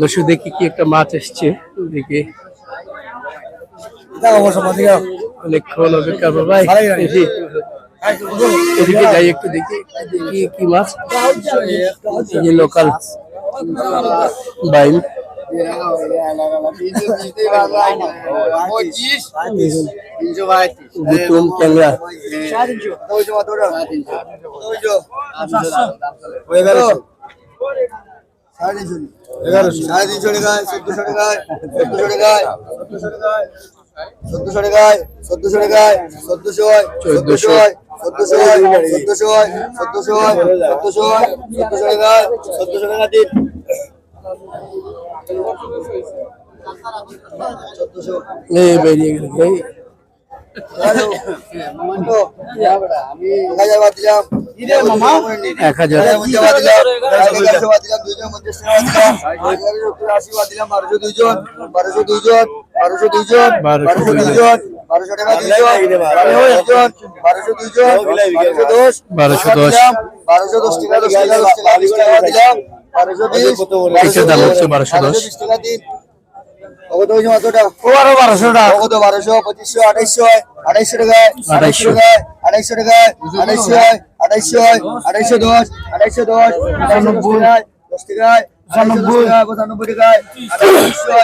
দর্শক দেখি কি একটা মাছ এসছে দেখি অনেকক্ষণ অপেক্ষা ভাই। দেখি এদিকে যাই একটু দেখি দেখি কি মাছ? এই লোকাল বাইম গুতুম ট্যাংরা। সাড়ে তিনশো টাকায় চোদ্দশো টাকায় চোদ্দশো টাকায় চোদ্দশো টাকায় চোদ্দশো টাকায় চোদ্দশো চোদ্দশো চোদ্দশো চোদ্দশো চোদ্দশো চোদ্দশো চোদ্দশো টাকায় চোদ্দশো টাকা দিন চোদ্দশো এই বেরিয়ে গেল হাজার দিলাম এক হাজার। বাদ দিলাম বারোশো দুইজন বারোশো দুইজন বারোশো দুইজন বারোশো টাকা দুইজন। বারোশো দুইজন বারোশো দশ বারোশো দশ। বারোশো দশ টাকা দশ টাকা দশ টাকা বিশ টাকা দিলাম বারোশো বিশ এটার দাম হচ্ছে বারোশো দশ। টাকা দিন। কত হয়েছে কতটা বারোশো টাকা। কত বারোশো পঁচিশশো আঠাইশশো আড়াইশো টাকায় আড়াইশো। টাকায়। আড়াইশো টাকায় আড়াইশো আড়াইশো আড়াইশো দশ আড়াইশো দশ পঁচানব্বই দশ টাকায় পঁচানব্বই পঁচানব্বই টাকায় আড়াইশো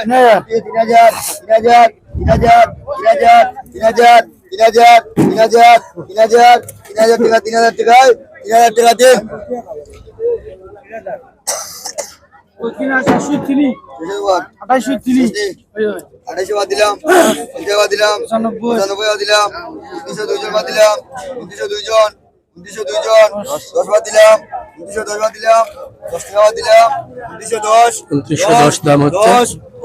তিন হাজার তিন হাজার তিন হাজার তিন হাজার তিন হাজার তিন হাজার তিন হাজার তিন হাজার তিন হাজার টাকা তিন হাজার টাকায় তিন হাজার টাকা দিন আঠাইশো তিরিশ। বাদ। দিলাম পঞ্চাশ বাদ দিলাম পঁচানব্বই। বাদ দিলাম উনত্রিশশো দুইজন বাদ দিলাম উনত্রিশশো দুইজন উনত্রিশশো দুইজন দশ। বাদ দিলাম উনত্রিশশো দশ বাদ দিলাম দশ টাকা বাদ দিলাম উনত্রিশশো দশ উনত্রিশশো দশ দাম হচ্ছে।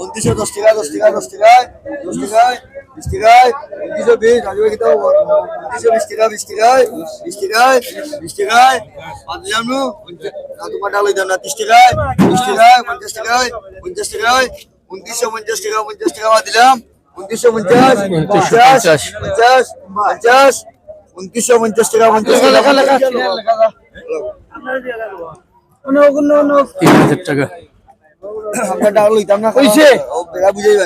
উনত্রিশশো দশ টাকা দশ টাকা দশ টাকায় দশ টাকায় বিশ টাকায় উনত্রিশশো বিশ রাজুভাই খেতে উনত্রিশশো বিশ টাকা বিশ টাকায় বিশ টাকায় বিশ টাকায় বাদ দিলাম নু না তোমার ডাল দিলাম। না ত্রিশ টাকায় বিশ টাকায় পঞ্চাশ টাকায় পঞ্চাশ। টাকায় উনত্রিশশো পঞ্চাশ টাকা পঞ্চাশ টাকা দিলাম উনত্রিশশো পঞ্চাশ পঞ্চাশ পঞ্চাশ। পঞ্চাশ উনত্রিশশো পঞ্চাশ টাকা। পঞ্চাশ টাকা তিন হাজার টাকা। আমরা ডাল লইতাম না কইছে? ও বেড়া বুঝাইবা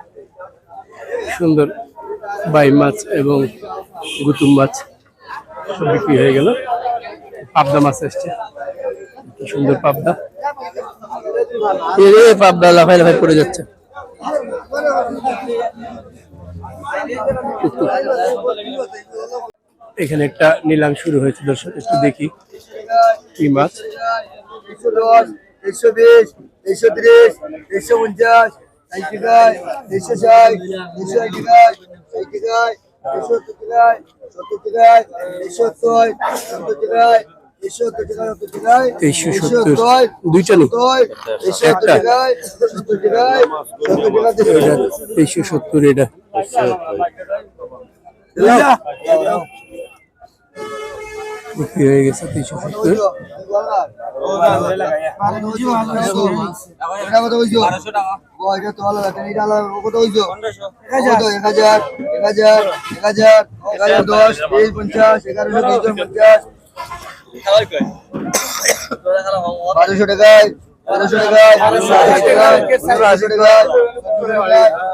সুন্দর বাই মাছ এবং গুতুম মাছ সব বিক্রি হয়ে গেল। পাবদা মাছ এসছে। কি সুন্দর পাবদা। এ পাবদা লাফাই লাফাই পড়ে যাচ্ছে। এখানে একটা নিলাম শুরু হয়েছে, দর্শক, একটু দেখি কি মাছ। একশো দশ, একশো বিশ, একশো ত্রিশ, একশো পঞ্চাশ এই টিকায় দেড়শো ষাট দেড়শো এই টিকায় এই টিকায় দেড়শো সত্তর টিকায় সত্তর টিকায় দেড়শো সত্তর সত্তর টিকায় তেইশশো সত্তর এটা বিক্রি হয়ে গেছে তিনশো সত্তর।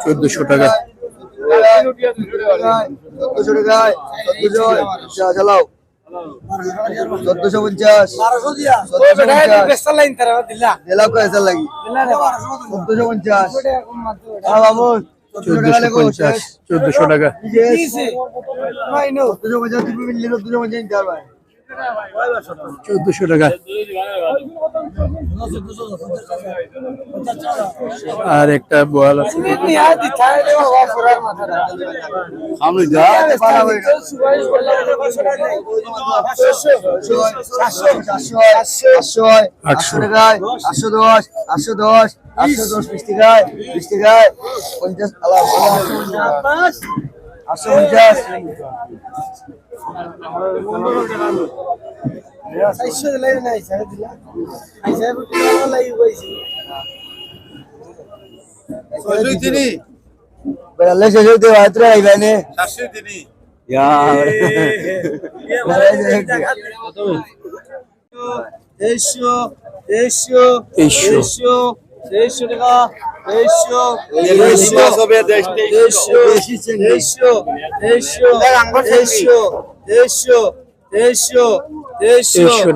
চোদ্দশো টাকা। চোদ্দশো টাকা। চালাও। চোদ্দশো পঞ্চাশ। দিলাম কয়েছে লাগি? চোদ্দশো পঞ্চাশ। চোদ্দশো টাকা হ্যাঁ, চোদ্দশো পঞ্চাশ চোদ্দশো পঞ্চাশ চোদ্দশো টাকা আর একটা বোয়াল আছে আটশো টাকায় আটশো দশ আটশো দশ আটশো দশ বিশ টাকায় বিশ টাকায় পঞ্চাশ আলাপ আটশো পঞ্চাশ চারশো দিলাই না হিসাবে দিলা হিসাবে লাগি পাইছি বেড়ালে শেষ হইতে মাত্র আইবানে চারশো দিনই দেড়শো দেড়শো দেড়শো দেড়শো টাকা তেইশশো টাকা মাছ। তেইশশো তেইশশো তেইশশো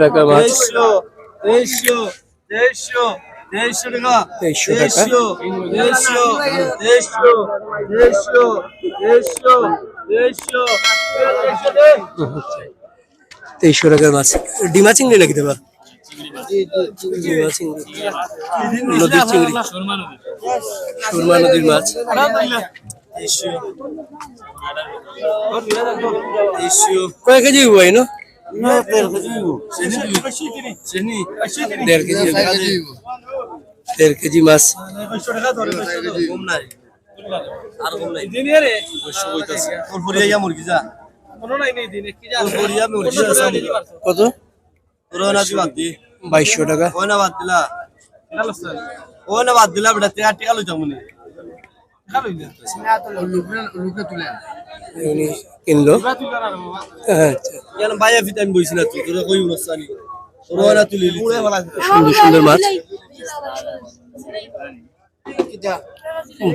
টাকা তেইশশো টাকা। তেইশশো তেইশশো তেইশশো তেইশশো তেইশশো তেইশশো তেইশশো টাকার মাছ ডিমা চিংড়ি নাকি চিংড়ি নদীর চিংড়ি। সুরমা নদীর মাছ। কয় কেজি হইব দেড় কেজি। দেড় কেজি মাছ। কত? বাইশশো টাকা। না বাদ দিলা না বাদ দিলা বেটা তেয়ার কিনলো। না তুই তোরা কই তুলি সুন্দর সুন্দর মাছ।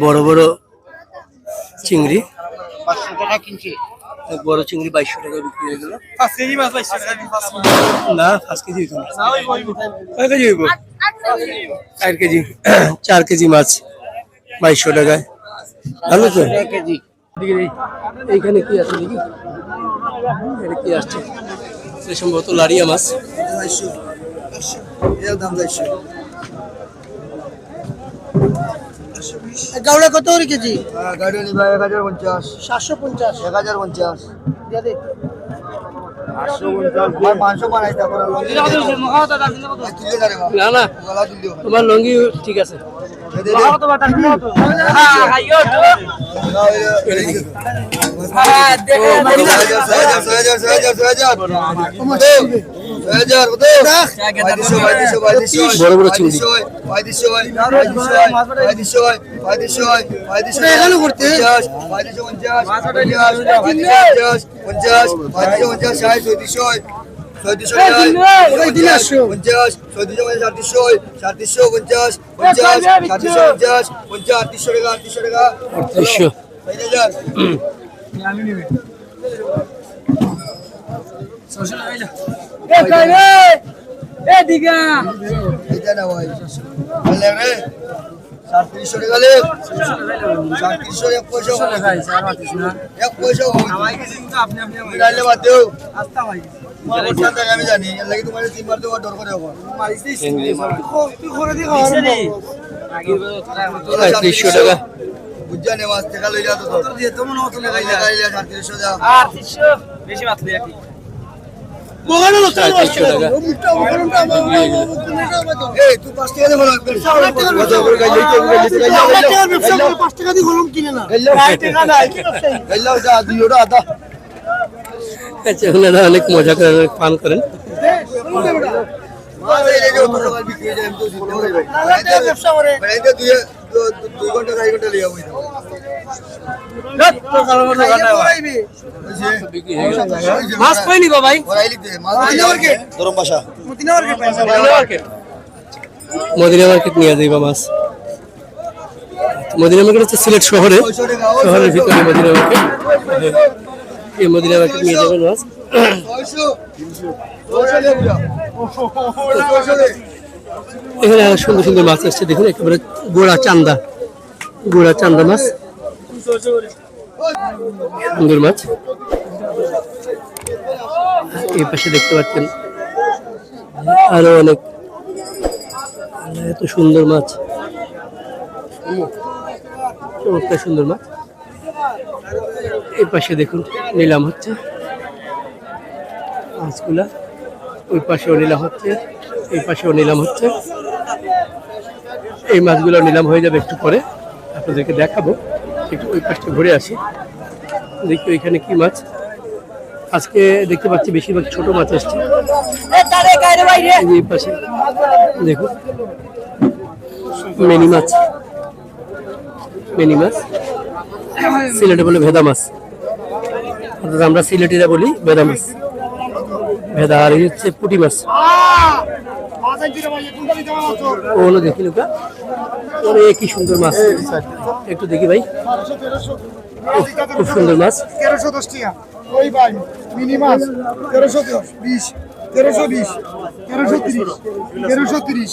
বড় বড় চিংড়ি। পাঁচশো টাকা বড় চিংড়ি বাইশশো টাকা বিক্রি হয়ে গেল। না পাঁচ কেজি হইতো না। কয় কেজি হইব? চার কেজি। চার কেজি। মাছ বাইশশো টাকায়। ভালো তো? এইখানে কি আছে দেখি? এখানে কি আসছে? সম্ভবত লারিয়া মাছ। গাউলা কত করে কেজি গাড়ি নিবা এক হাজার পঞ্চাশ সাতশো পঞ্চাশ এক হাজার পঞ্চাশ দে। আমার পাঁচশো বানাইতে বড় বড় চিংড়ি পঞ্চাশ পঞ্চাশ ষাট ছয় ছয়ত্রিশশো তিনশো পঞ্চাশ ছয়ত্রিশশো পঞ্চাশ আটত্রিশশো সাতত্রিশশো পঞ্চাশ পঞ্চাশ সাতত্রিশশো পঞ্চাশ পঞ্চাশ আটত্রিশশো টাকা আটত্রিশশো টাকা আটত্রিশশো সাতত্রিশশো টাকা লেখ সাতত্রিশশো এক পয়সা এক পয়সা মিলাইলে বাদ দেও। আমি জানি এর বেশি মাত্র আচ্ছা, অনেক মজা করেন অনেক পান করেন। দুই ঘণ্টা ঘণ্টা মাছ মদিনা হচ্ছে সিলেট শহরে। শহরের ভিতরে মদিনা মার্কেট। এই মদিনা মার্কেট নিয়ে যাবেন মাছ। এখানে সুন্দর সুন্দর মাছ আসছে, দেখুন, একেবারে গোড়া চান্দা। গোড়া চান্দা মাছ। সুন্দর মাছ। এই পাশে দেখতে পাচ্ছেন আরও অনেক। এত সুন্দর মাছ। চমৎকার সুন্দর মাছ। এই পাশে দেখুন, নিলাম হচ্ছে মাছগুলা। ওই পাশেও নিলাম হচ্ছে, এই পাশেও নিলাম হচ্ছে। এই মাছগুলো নিলাম হয়ে যাবে একটু পরে। আপনাদেরকে দেখাবো। একটু ওই পাশটা ঘুরে আসি। দেখি ওইখানে কি মাছ। আজকে দেখতে পাচ্ছি বেশিরভাগ ছোট মাছ আসছে। এই পাশে। দেখুন। মেনি মাছ। মেনি মাছ। সিলেটে বলে ভেদা মাছ। অর্থাৎ আমরা সিলেটিরা বলি ভেদা মাছ। ভেদা আর হচ্ছে পুটি মাছ। ও হলো দেখি লোকা। ওরে কি সুন্দর মাছ। একটু দেখি ভাই। খুব সুন্দর মাছ। তেরোশো দশ টাকা। ওই ভাই মিনি মাছ। তেরোশো বিশ। তেরোশো বিশ। তেরোশো তিরিশ। তেরোশো তিরিশ।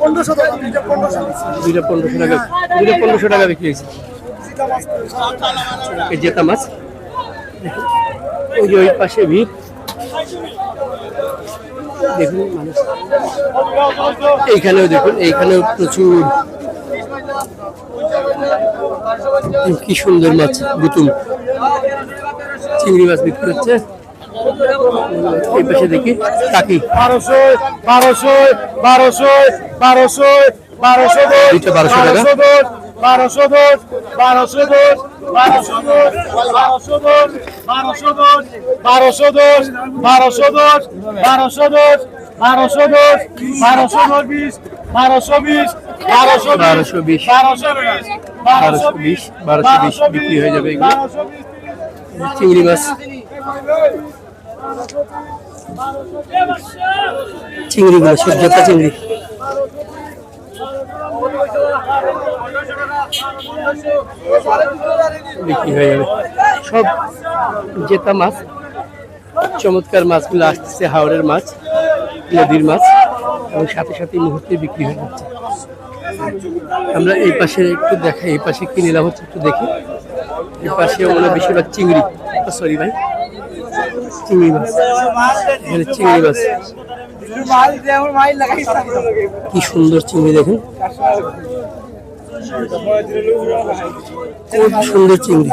পনেরোশো টাকা দুইটা পনেরোশো। টাকা। দুইটা পনেরোশো টাকা বিক্রি হয়েছে এই জেতা মাছ। ওই যে ওই পাশে ভিড়। দেখুন মানুষ। এইখানেও দেখুন এইখানেও প্রচুর। কি সুন্দর মাছ গুতুম। চিংড়ি মাছ বিক্রি হচ্ছে। এই পাশে দেখি টাকি বারোশো বারোশো বারোশো বারোশো বারোশো দুইটা বারোশো টাকা বারোশো দশ বারোশো দশ বারোশো দশ বারোশো দশ বারোশো দশ বারোশো দশ বারোশো দশ বারোশো দশ বারোশো দশ বারোশো দশ বিশ বারোশো বিশ বারোশো বারোশো বিশ বারোশো বিশ বারোশো বিশ বারোশো বিশ বিক্রি হয়ে যাবে এগুলো চিংড়ি মাছ চিংড়িগুলো সব জেতা চিংড়ি। বিক্রি হয়ে যাবে সব জেতা মাছ, চমৎকার মাছগুলো আসতেছে হাওড়ের মাছ, নদীর মাছ, এবং সাথে সাথে মুহূর্তে বিক্রি হয়ে যাচ্ছে। আমরা এই পাশে একটু দেখাই, এই পাশে কি নিলাম হচ্ছে একটু দেখি। এই পাশে হয় বেশিরভাগ চিংড়ি। সরি ভাই। চিংড়ি চিংড়ি কি সুন্দর চিংড়ি দেখুন। খুব সুন্দর চিংড়ি।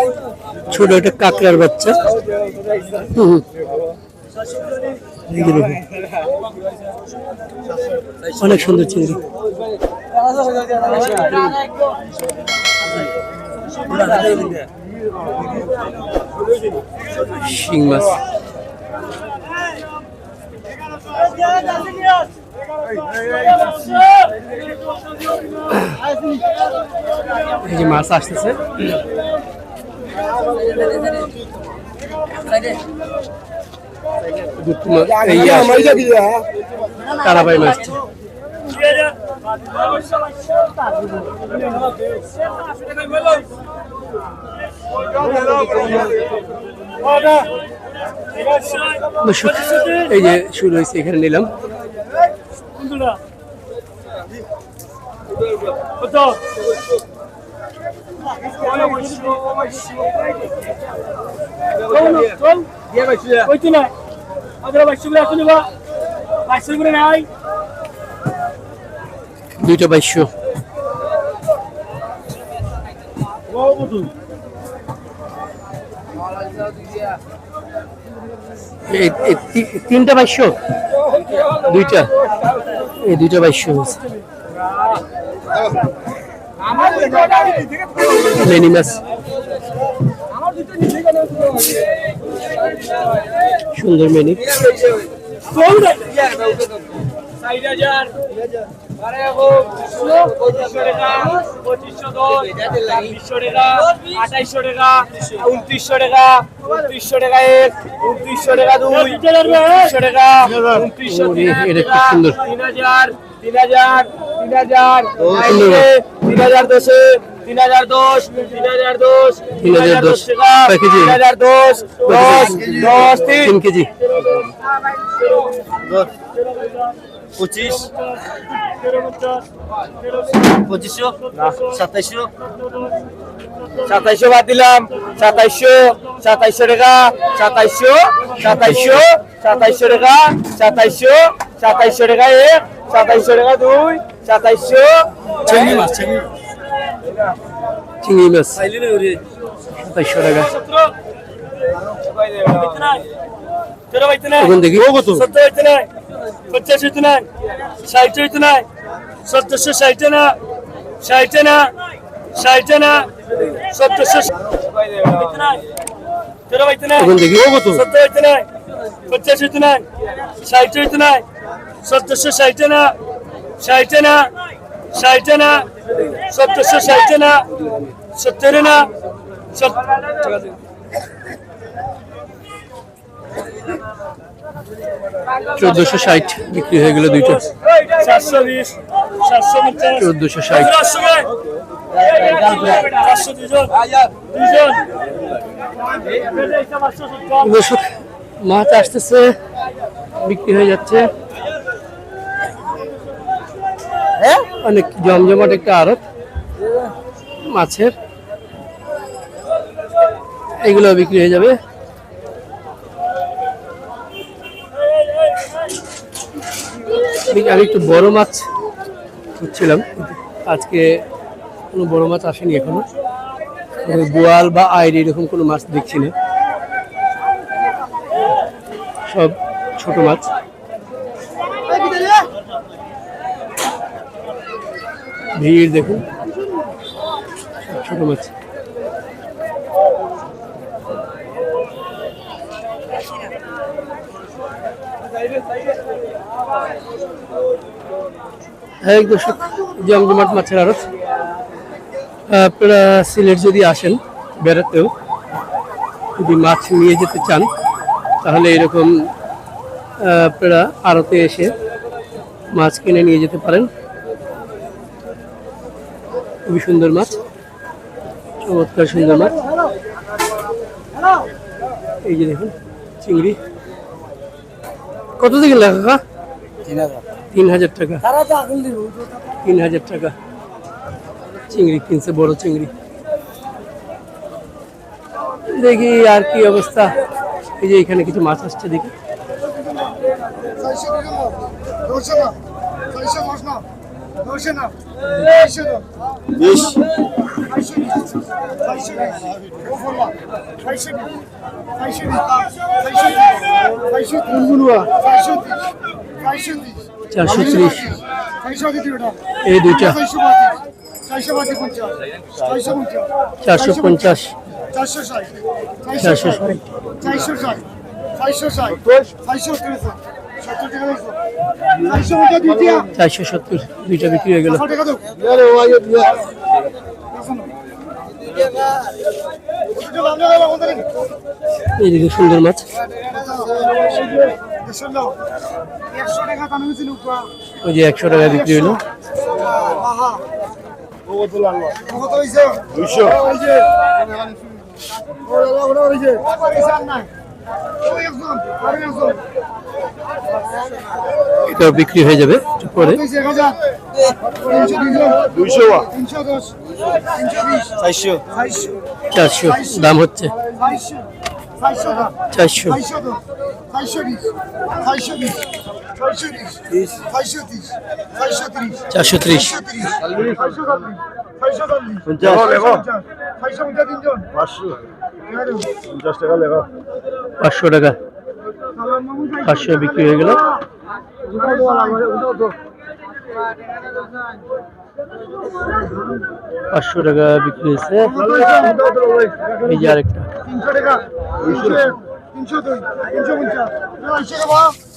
ছোট একটা কাঁকড়ার বাচ্চা। হুম। অনেক সুন্দর চিংড়ি। শিং মাছ। এই যে মাছ আসতেছে। তারাবাই মাছ। এই যে শুরু হয়েছে এখানে নিলাম। ওইতো না আমাদের বাইশশো করে আসলে বা বাইশশো করে নাই দুইটা বাইশশো এই এই তি- তিনটা বাইশশো? দুইটা। এই দুইটা হয়েছে। লেনি মাছ সুন্দর মেনি পঁচিশশো টাকা উনত্রিশশো টাকা উনত্রিশশো টাকা এক উনত্রিশশো টাকা দুই উনত্রিশশো টাকা উনত্রিশশো। তিন হাজার তিন হাজার তিন হাজার তিন হাজার দশে তিন হাজার দশ তিন হাজার দশ তিন হাজার দশ। কেজি? তিন হাজার দশ দশ দশ তিন। কেজি। পঁচিশ। পঁচিশশো? সাতাইশশো। সাতাইশো বাদ দিলাম। সাতাইশো সাতাইশো টাকা। সাতাইশো সাতাইশো সাতাইশো টাকা। সাতাইশো সাতাইশো টাকা এক সাতাইশো টাকা দুই সাতাইশো চিংড়ি মাছ চিংড়ি চিংড়ি মাছ। সাতাইশশো টাকা। এখন দেখি। নাই। পঞ্চাশ হইতে নাই। ষাট হইতে নাই। সত্তরশো ষাটে না। ষাটে না। ষাটে না। নাই। এখন দেখি। সত্তর হইতে নাই। পঞ্চাশ হইতে নাই। ষাট হইতে নাই। সত্তরশো ষাটে না। ষাটে না। ষাটে না সত্তরশো ষাটে না সত্তরে না চোদ্দশো ষাট বিক্রি হয়ে গেল দুইটা। চারশো বিশ চারশো পঞ্চাশ চোদ্দশো ষাট। দর্শক মাছ আসতেছে বিক্রি হয়ে যাচ্ছে। অনেক জমজমাট একটা আড়ত, মাছের। এগুলো বিক্রি হয়ে যাবে। আমি- একটু বড় মাছ খুঁজছিলাম আজকে কোনো বড় মাছ আসেনি এখনও। বোয়াল বা আইড় এরকম কোনো মাছ দেখছি না। সব ছোট মাছ। ভিড় দেখুন। ছোট মাছ। জমজমাট মাছের আড়ত। আপনারা সিলেট যদি আসেন বেড়াতেও, যদি মাছ নিয়ে যেতে চান, তাহলে এরকম আপনারা আড়তে এসে মাছ কিনে নিয়ে যেতে পারেন। খুবই সুন্দর মাছ। চমৎকার সুন্দর মাছ। এই যে দেখুন চিংড়ি। কত থেকে লেখা তিন হাজার টাকা। তিন হাজার টাকা। চিংড়ি কিনছে বড় চিংড়ি। দেখি আর কি অবস্থা। এই যে এখানে কিছু মাছ আসছে দেখি। বিশ চারশো ত্রিশ। এই দুইটা। চারশো পঞ্চাশ। চারশো ষাট। চারশো ষাট। চারশো ষাট। চারশো ষাট। চারশো তিরিশ চারশো দ্বিতীয় চারশো সত্তর দুইটা বিক্রি হয়ে গেল। ছশো টাকা দাও এই দেখুন সুন্দর মাছ। একশো টাকা ওই যে একশো টাকা বিক্রি হলো। দুইশো। এটা বিক্রি হয়ে যাবে পরে। চারশো। দাম হচ্ছে। চারশো। চারশো তিরিশ। চারশো তিরিশ চারশো ত্রিশ পাঁচশো টাকা। পাঁচশো বিক্রি হয়ে গেল। পাঁচশো টাকা বিক্রি হয়েছে। এই যে আরেকটা।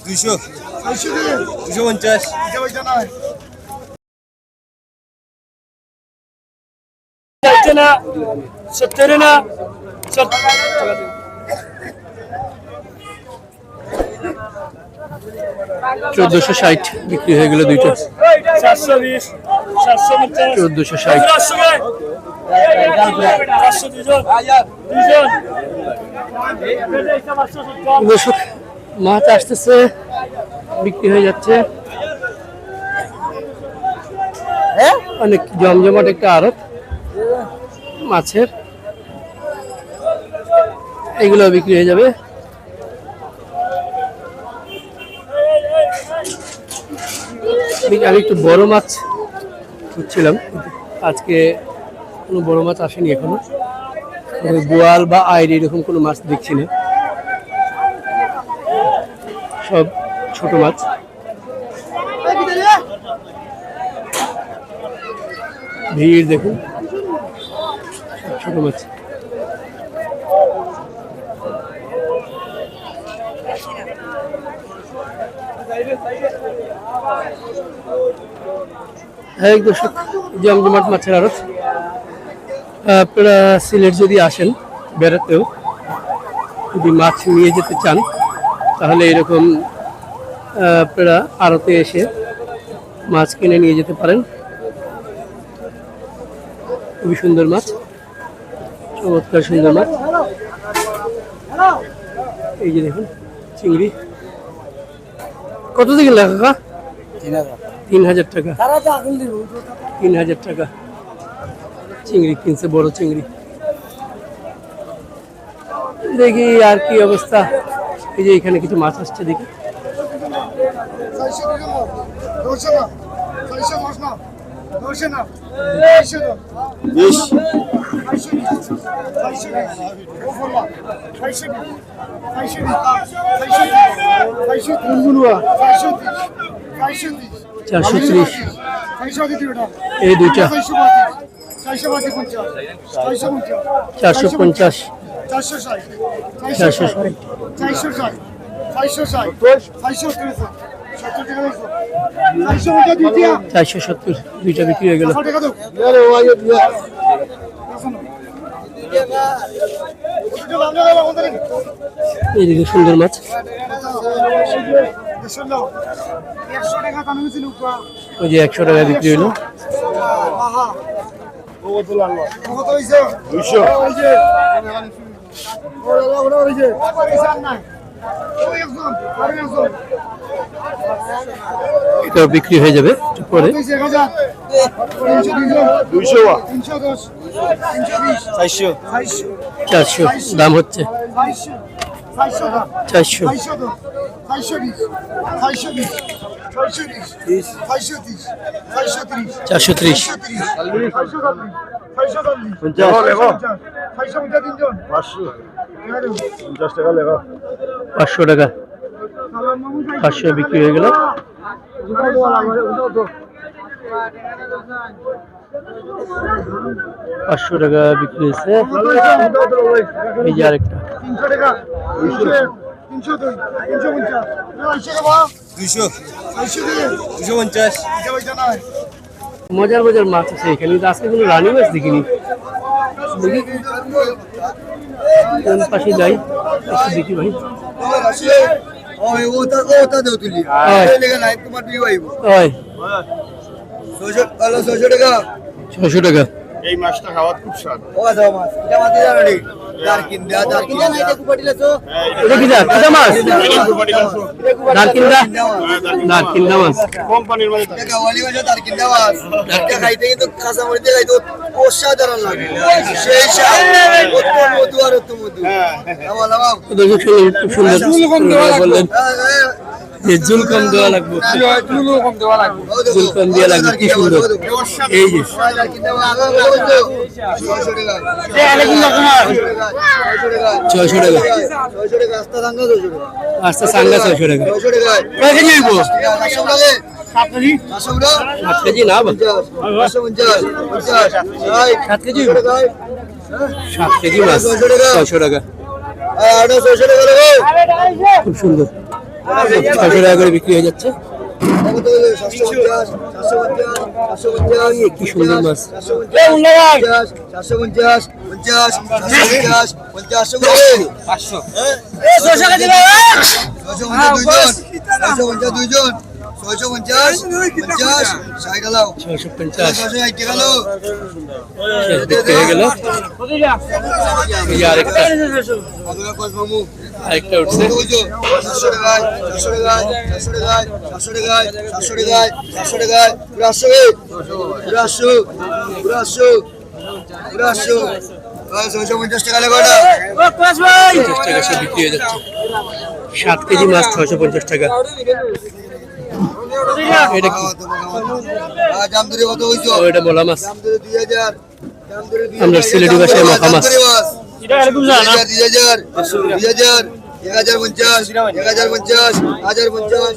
দুইশো দুইশো পঞ্চাশ सत्तर চোদ্দশো ষাট বিক্রি হয়ে গেল দুইটা। চোদ্দশো ষাট। দর্শক মাছ আসতেছে বিক্রি হয়ে যাচ্ছে। অনেক জমজমাট একটা আড়ত মাছের। এগুলো বিক্রি হয়ে যাবে। আমি- একটু বড় মাছ খুঁজছিলাম। আজকে কোনো বড় মাছ আসেনি এখনও। বোয়াল বা আইর এরকম কোনো মাছ দেখছি না। সব ছোট মাছ। ভিড় দেখুন। ছোট মাছ। হ্যাঁ দর্শক, জমজমাট মাছের আড়ত। আপনারা সিলেট যদি আসেন বেড়াতেও, যদি মাছ নিয়ে যেতে চান, তাহলে এরকম আপনারা আড়তে এসে মাছ কিনে নিয়ে যেতে পারেন। খুবই সুন্দর মাছ, চমৎকার সুন্দর মাছ। এই যে দেখুন, চিংড়ি। কত থেকে লাগা তিন হাজার টাকা তিন হাজার টাকা চিংড়ি কিনছে বড় চিংড়ি দেখি আর কি অবস্থা এই যে এখানে কিছু মাছ আসছে দেখি বিশ চারশো ত্রিশ। এই দুইটা। চারশো পঞ্চাশ। চারশো ষাট। চারশো সত্তর। দুইটা বিক্রি হয়ে গেল। এইদিকে সুন্দর মাছ। ওই যে একশো টাকা বিক্রি হলো। কত হয়েছে দুইশো। হয়েছে এটাও বিক্রি হয়ে যাবে পরে। চারশো। দাম হচ্ছে। চারশো। চারশো ত্রিশ। পাঁচশো। টাকা পাঁচশো বিক্রি হয়ে গেল। পাঁচশো টাকা বিক্রি হয়েছে। এই যে আরেকটা। তিনশো টাকা। তিনশো দুই তিনশো পঞ্চাশ। দুইশো মজার মজার মাছ আছে এখানে। কিন্তু আজকে কোনো রানী মাছ দেখিনি। দেখি। কোন পাশে যাই দেখি ভাই। ছয়শো ছশো টাকা। এই মাছটা খাওয়ার খুব স্বাদ। অসাধারণ লাগে। সেই মধু আর মধু। আমার লাভ দর্শক শুনলেন খুব সুন্দর বললেন। যে জুল কম দেওয়া লাগবে। জুল কম দেওয়া লাগবে কি সুন্দর। এই যে। ছয়শো টাকা। আস্তে সাঙ্গা ছয়শো টাকা। কয় কেজি হইব? সাত কেজি না সাত কেজি সাত কেজি মাছ ছয়শো টাকা। খুব সুন্দর। ছয়শো টাকা করে বিক্রি হয়ে যাচ্ছে। কি সুন্দর মাছ। সাতশো পঞ্চাশ। পঞ্চাশ পঞ্চাশ। পঞ্চাশ পঞ্চাশ পাঁচশো ছয়শো পঞ্চাশ দুইজন ছয়শো পঞ্চাশ। পঞ্চাশ পঞ্চাশ ষাট ছয়শো পঞ্চাশ। ষাট গেল হয়ে গেল আরেকটা আরেকটা উঠছে। হয়ে সাত কেজি মাছ ছয়শো পঞ্চাশ টাকা। এটা বলা মাছ। আমরা সিলেটি ভাষায় মাখা মাছ। দুই হাজার দুই হাজার এক হাজার পঞ্চাশ এক হাজার পঞ্চাশ হাজার পঞ্চাশ।